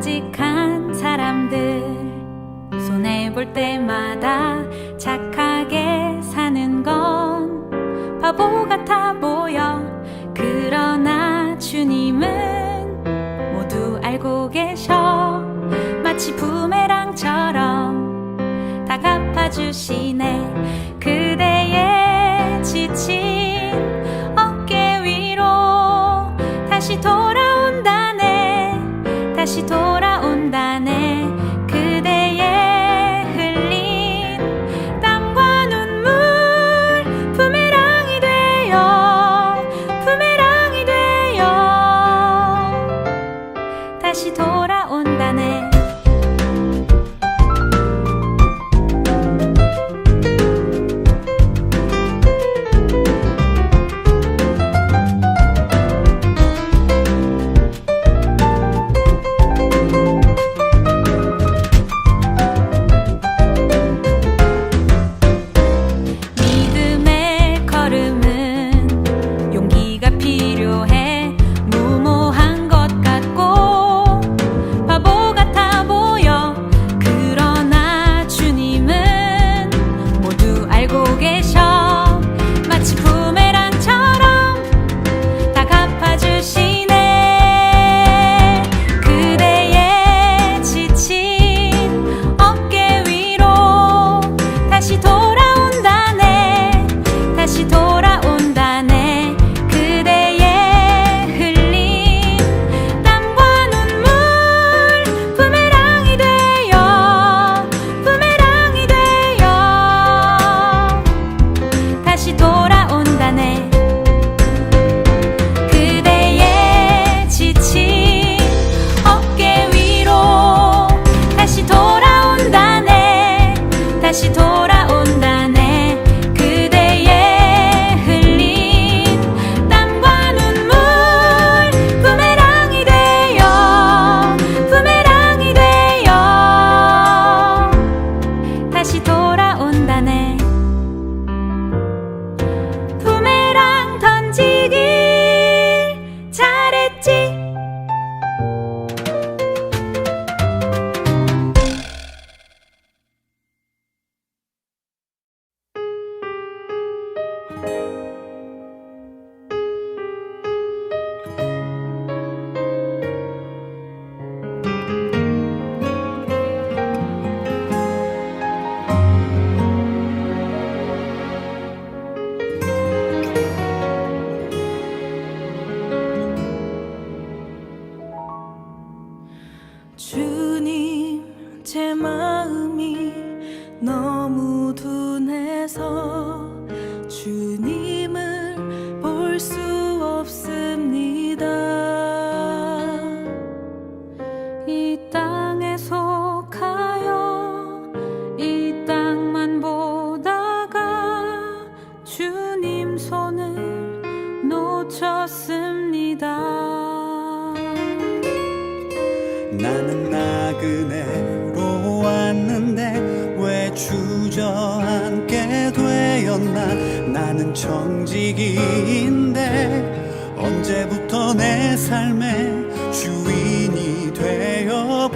듬직한 사람들. 손해 볼 때마다 착하게 사는 건 바보 같아 보여. 그러나 주님은 모두 알고 계셔. 마치 부메랑처럼 다 갚아주시네. 주저앉게 되었나? 나는 정직인데 언제부터 내 삶의 주인이 되어버렸나?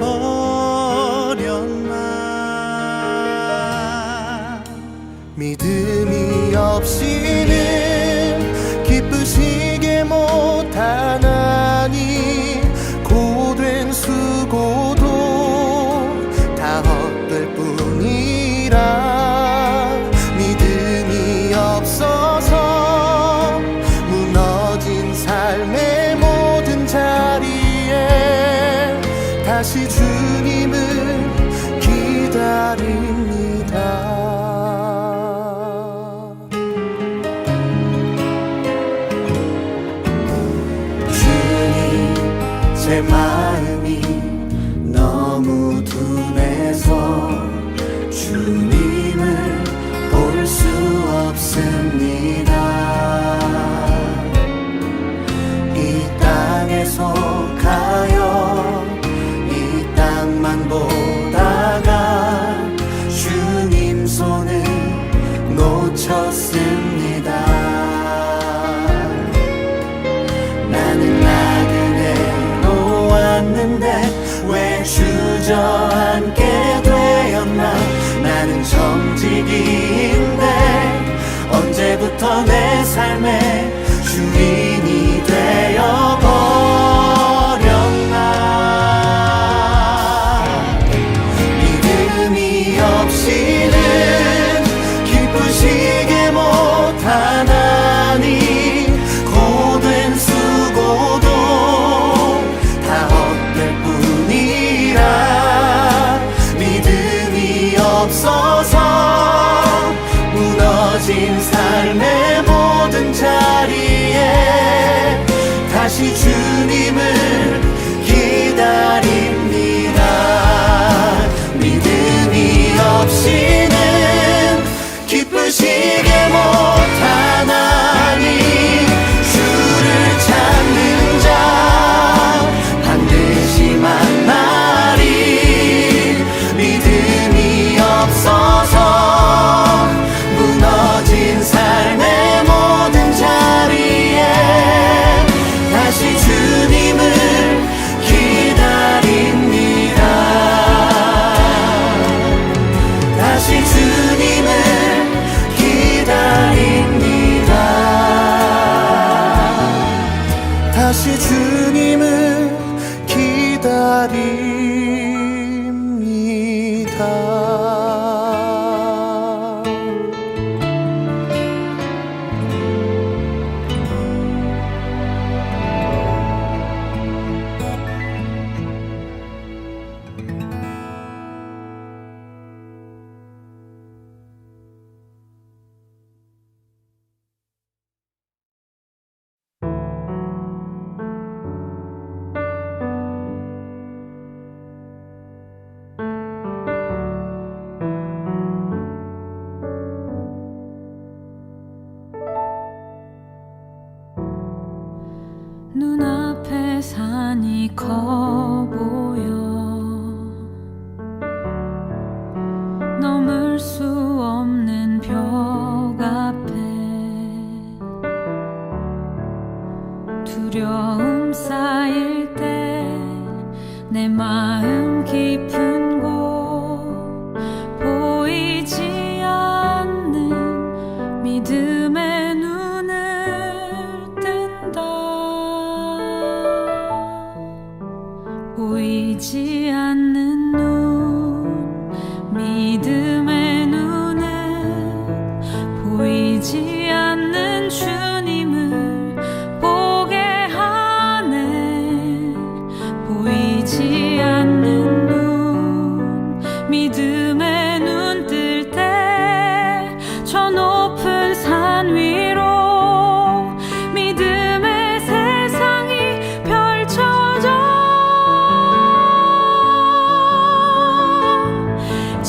믿음이 없이 너무 둔해서 주님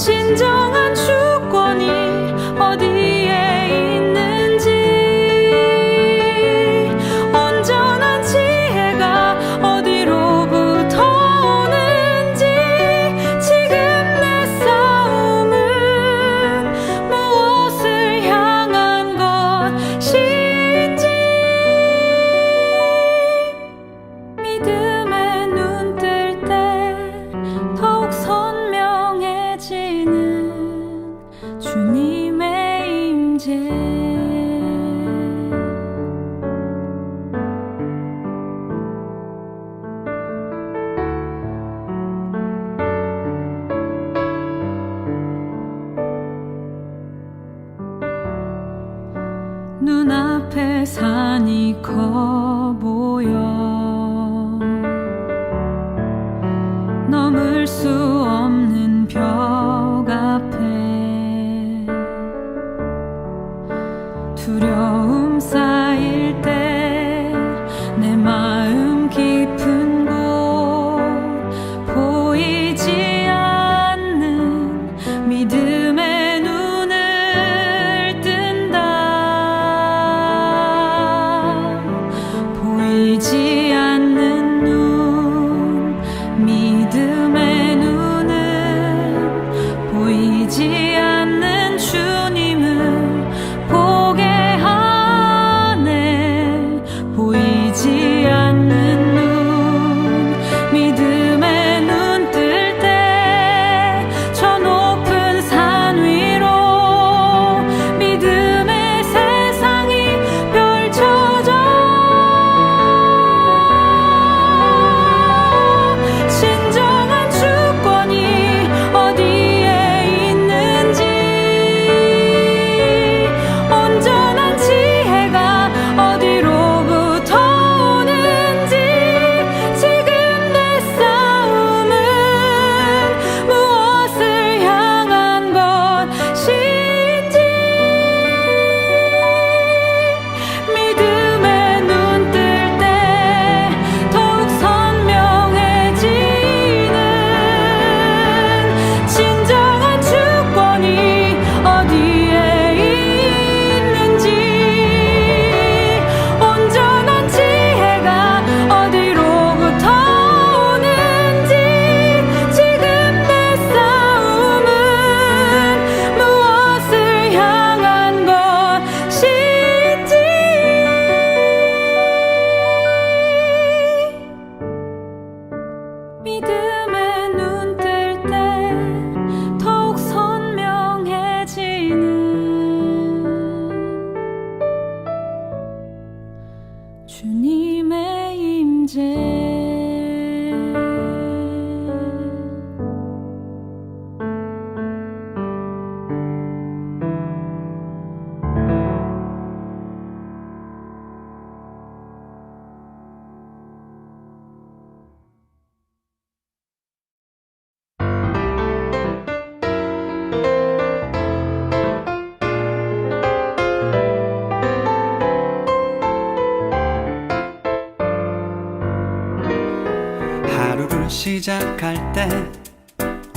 진정한 주권이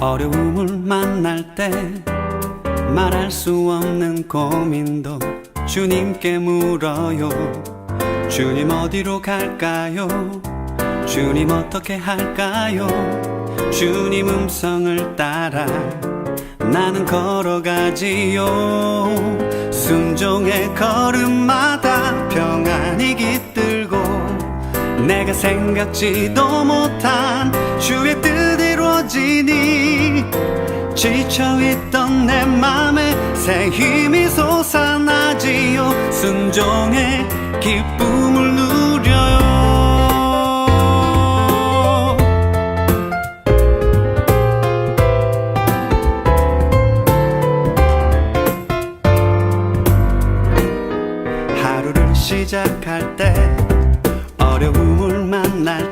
어려움을 만날 때 말할 수 없는 고민도 주님께 물어요. 주님 어디로 갈까요? 주님 어떻게 할까요? 주님 음성을 따라 나는 걸어가지요. 순종의 걸음마다 평안이 깃들고 내가 생각지도 못한 주의 뜻 이루어지니 지쳐있던 내 맘에 새 힘이 솟아나지요. 순종의 기쁨을 누려요. 하루를 시작할 때 어려움을 만날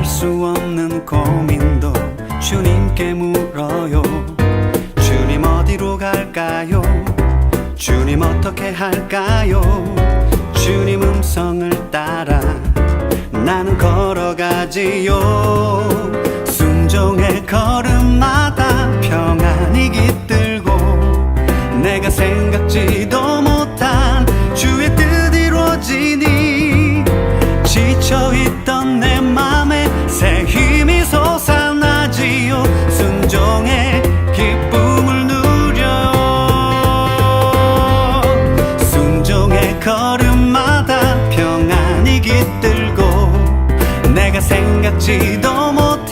때 말할 수 없는 고민도 주님께 물어요. 주님 어디로 갈까요? 주님 어떻게 할까요? 주님 음성을 따라 나는 걸어가지요. 순종의 걸음마다 평안이 깃들고 내가 생각지도 못한 주의 뜻 이루어지니 지쳐있 생각지도 못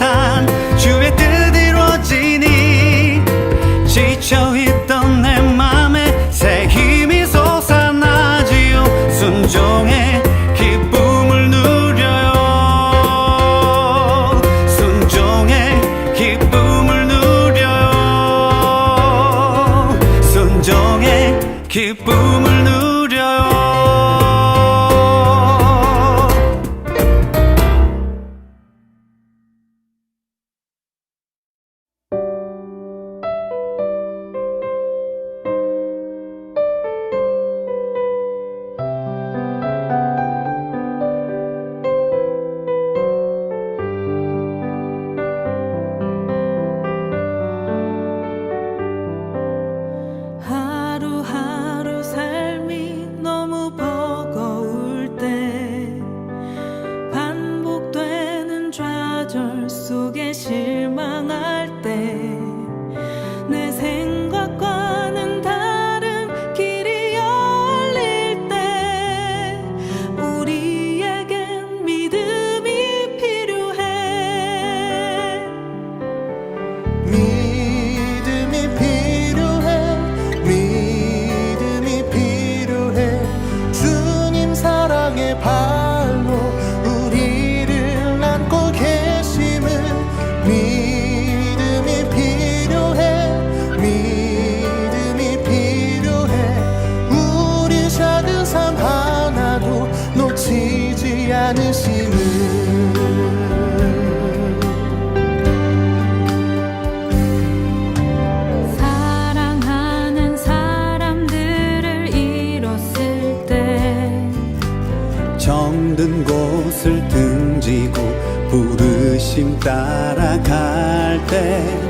따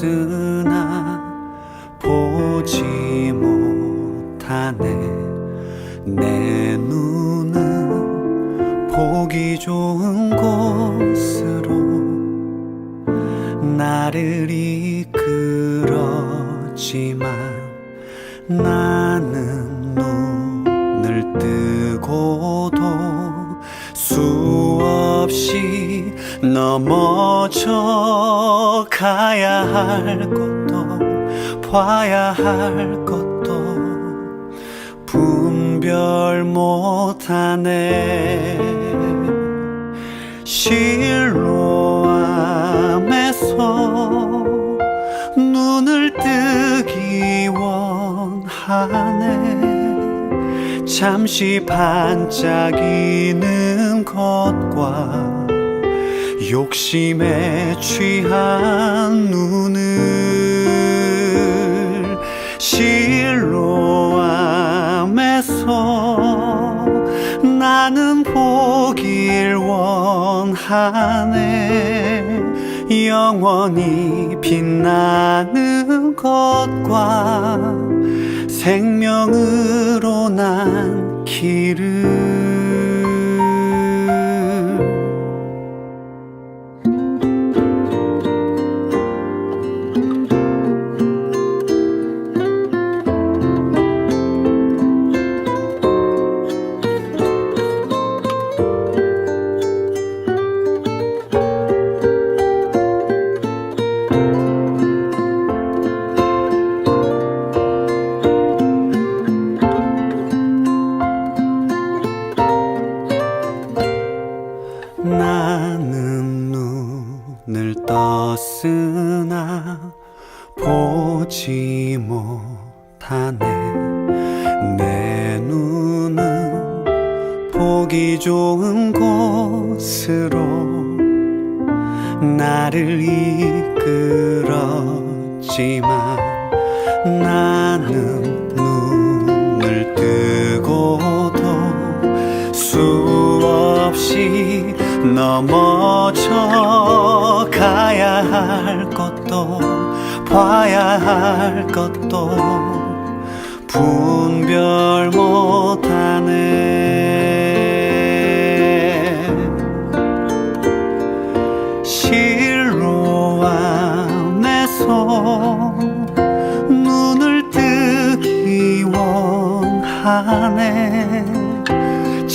死。 할 것도 봐야 할 것도 분별 못하네. 실로함에서 눈을 뜨기 원하네. 잠시 반짝이는 것과 욕심에 취한 눈을 실로함에서 나는 보길 원하네. 영원히 빛나는 것과 생명으로 난 길을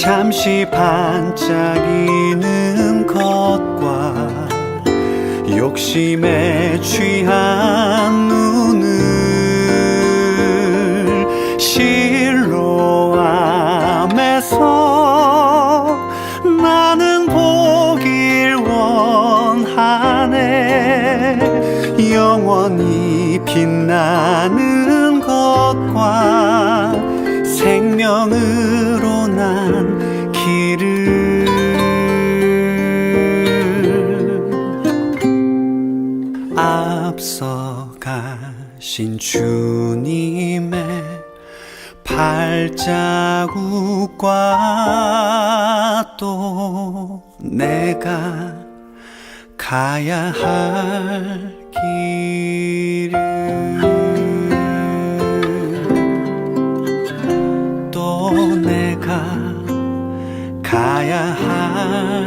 잠시 반짝이는 것과 욕심에 취한 주님의 발자국과 또 내가 가야 할 길을 또 내가 가야 할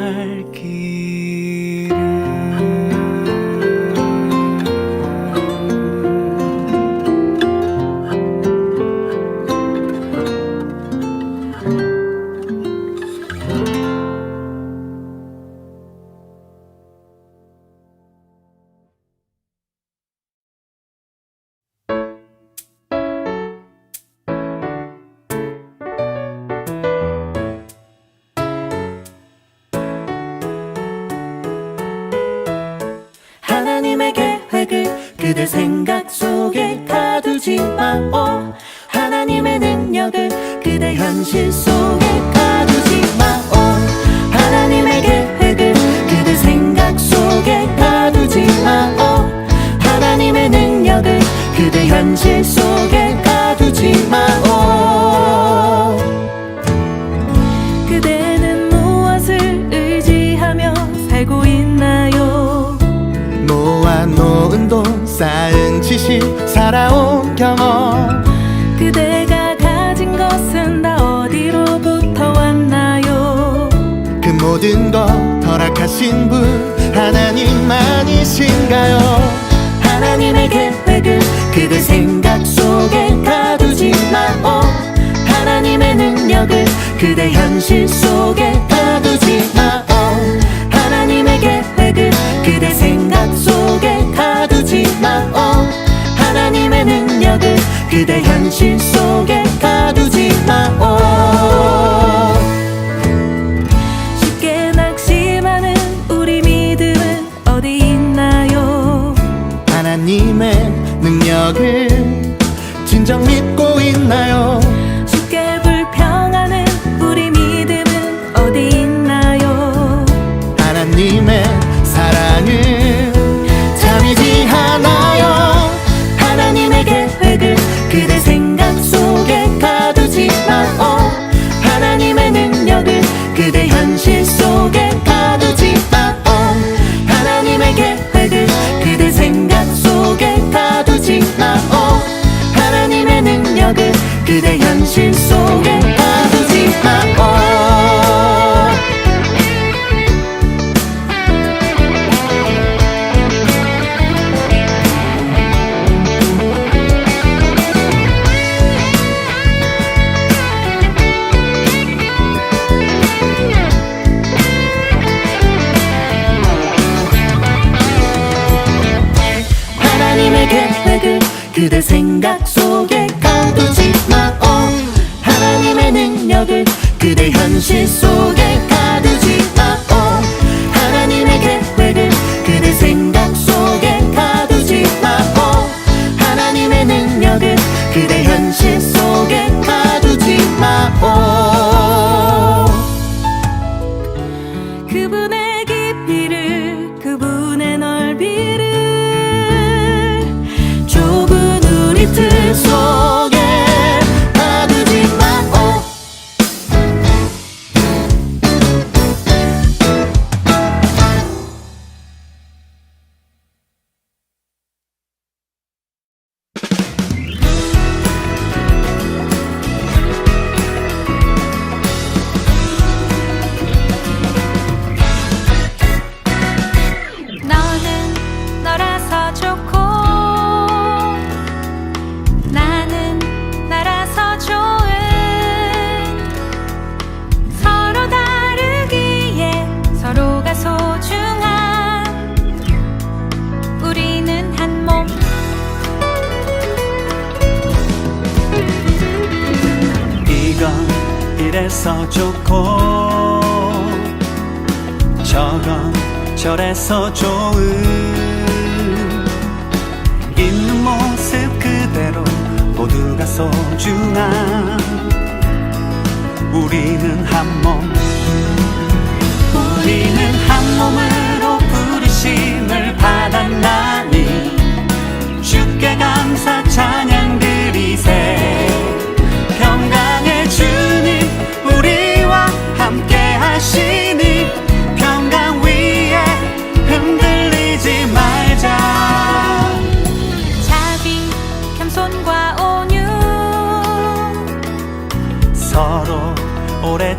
the thing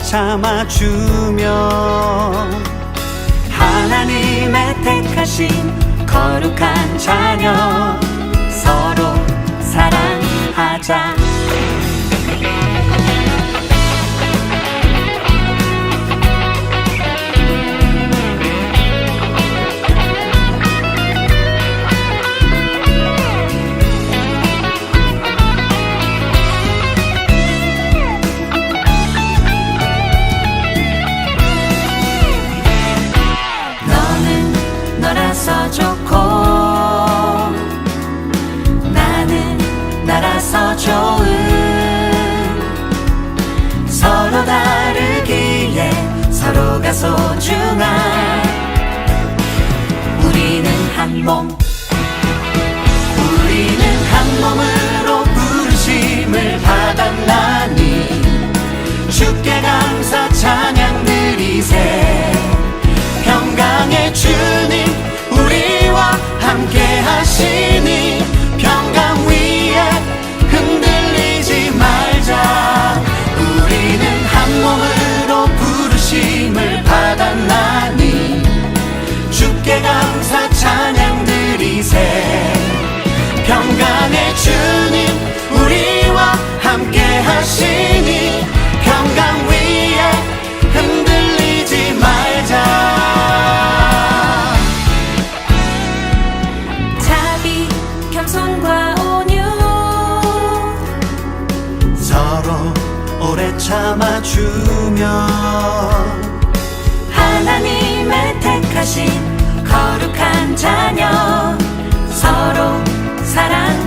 참아주며 하나님의 택하신 거룩한 자녀 서로 사랑하자. 평강의 주님 우리와 함께 하시니 평강 위에 흔들리지 말자. 자비 겸손과 온유. 서로 오래 참아주며 하나님의 택하신 거룩한 자녀. 서로 사랑